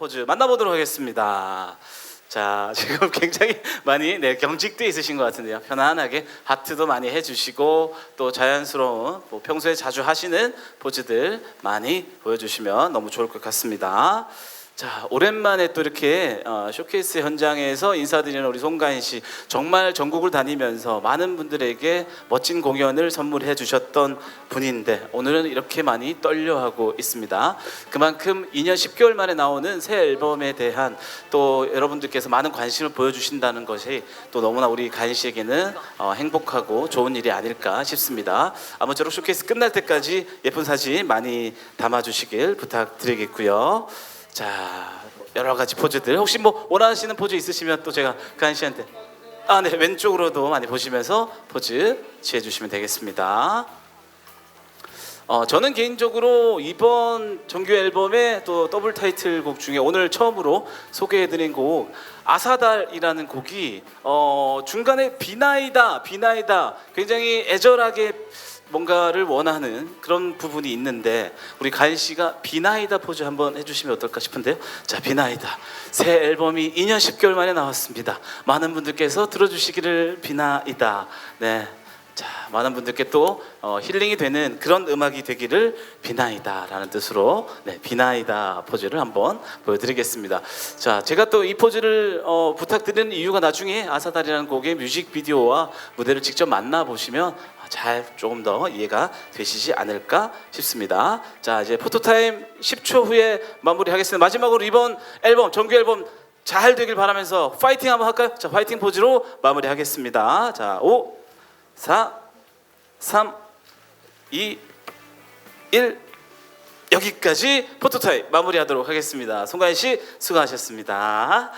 포즈 만나보도록 하겠습니다. 자, 지금 굉장히 많이 네, 경직돼 있으신 것 같은데요. 편안하게 하트도 많이 해주시고 또 자연스러운 뭐 평소에 자주 하시는 포즈들 많이 보여주시면 너무 좋을 것 같습니다. 자, 오랜만에 또 이렇게 어, 쇼케이스 현장에서 인사드리는 우리 송가인 씨 정말 전국을 다니면서 많은 분들에게 멋진 공연을 선물해 주셨던 분인데 오늘은 이렇게 많이 떨려하고 있습니다. 그만큼 2년 10개월 만에 나오는 새 앨범에 대한 또 여러분들께서 많은 관심을 보여주신다는 것이 또 너무나 우리 가인 씨에게는 어, 행복하고 좋은 일이 아닐까 싶습니다. 아무쪼록 쇼케이스 끝날 때까지 예쁜 사진 많이 담아주시길 부탁드리겠고요. 자 여러 가지 포즈들. 혹시 뭐 원하시는 포즈 있으시면 또 제가 가인 씨한테. 아 네. 왼쪽으로도 많이 보시면서 포즈 취해 주시면 되겠습니다. 어, 저는 개인적으로 이번 정규 앨범의 또 더블 타이틀곡 중에 오늘 처음으로 소개해드린 곡 아사달이라는 곡이 어, 중간에 비나이다 비나이다 굉장히 애절하게 뭔가를 원하는 그런 부분이 있는데 우리 가인 씨가 비나이다 포즈 한번 해주시면 어떨까 싶은데요. 자 비나이다 새 앨범이 2년 10개월 만에 나왔습니다. 많은 분들께서 들어주시기를 비나이다. 네. 자, 많은 분들께 또 어, 힐링이 되는 그런 음악이 되기를 비나이다라는 뜻으로 네, 비나이다 포즈를 한번 보여드리겠습니다. 자, 제가 또 이 포즈를 어, 부탁드리는 이유가 나중에 아사달이라는 곡의 뮤직비디오와 무대를 직접 만나 보시면 잘 조금 더 이해가 되시지 않을까 싶습니다. 자, 이제 포토타임 10초 후에 마무리하겠습니다. 마지막으로 이번 앨범 정규 앨범 잘 되길 바라면서 파이팅 한번 할까요? 자, 파이팅 포즈로 마무리하겠습니다. 자, 5 4, 3, 2, 1 여기까지 포토타임 마무리하도록 하겠습니다. 송가인 씨 수고하셨습니다.